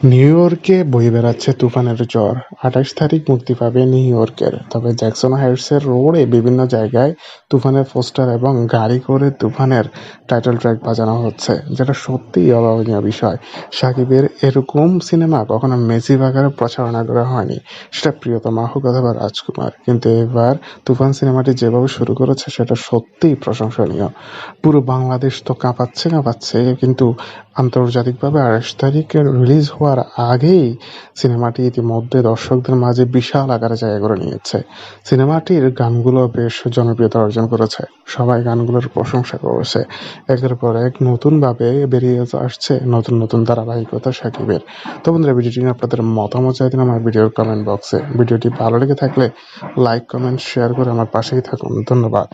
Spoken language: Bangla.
নিউ ইয়র্কে বয়ে বেড়াচ্ছে তুফানের ঝড় আঠাশ তারিখ মুক্তি পাবে নিউ ইয়র্কের। তবে জ্যাকসন হাইটসের রোডে বিভিন্ন জায়গায় তুফানের পোস্টার এবং গাড়ি করে তুফানের টাইটেল ট্র্যাক বাজানো হচ্ছে, যেটা সত্যিই অভাবনীয় বিষয়। সাকিবের এরকম সিনেমা কখনো মেসি বাগারে প্রচারণা করা হয়নি, সেটা প্রিয়তমা হোক অথবা রাজকুমার। কিন্তু এবার তুফান সিনেমাটি যেভাবে শুরু করেছে, সেটা সত্যিই প্রশংসনীয়। পুরো বাংলাদেশ তো কাঁপাচ্ছে কাঁপাচ্ছে, কিন্তু আন্তর্জাতিকভাবে আঠাশ তারিখের রিলিজ হওয়ার আগেই সিনেমাটি ইতিমধ্যে দর্শকদের মাঝে বিশাল আকারে জায়গা করে নিয়েছে। সিনেমাটির গানগুলো বেশ জনপ্রিয়তা অর্জন করেছে। সবাই গানগুলোর প্রশংসা করেছে। একের পর এক নতুনভাবে বেরিয়ে আসছে নতুন নতুন ধারাবাহিকতা সাকিবের। তো বন্ধুরা, ভিডিওটি নিয়ে আপনাদের মতামত চাইতেন আমার ভিডিওর কমেন্ট বক্সে ভিডিওটি ভালো লেগে থাকলে লাইক কমেন্ট শেয়ার করে আমার পাশেই থাকুন। ধন্যবাদ।